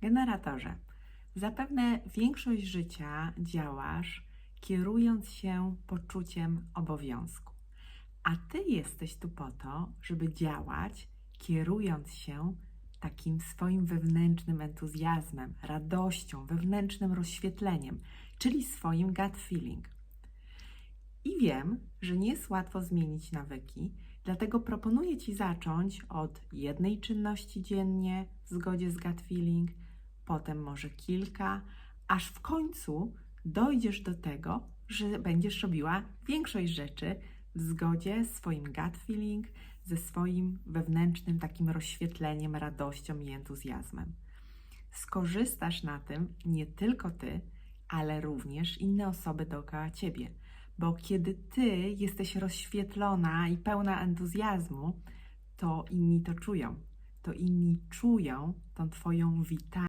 Generatorze, zapewne większość życia działasz kierując się poczuciem obowiązku. A ty jesteś tu po to, żeby działać kierując się takim swoim wewnętrznym entuzjazmem, radością, wewnętrznym rozświetleniem, czyli swoim gut feeling. I wiem, że nie jest łatwo zmienić nawyki, dlatego proponuję Ci zacząć od jednej czynności dziennie w zgodzie z gut feeling, potem może kilka, aż w końcu dojdziesz do tego, że będziesz robiła większość rzeczy w zgodzie z swoim gut feeling, ze swoim wewnętrznym takim rozświetleniem, radością i entuzjazmem. Skorzystasz na tym nie tylko Ty, ale również inne osoby dookoła Ciebie. Bo kiedy Ty jesteś rozświetlona i pełna entuzjazmu, to inni to czują. To inni czują tą Twoją witalność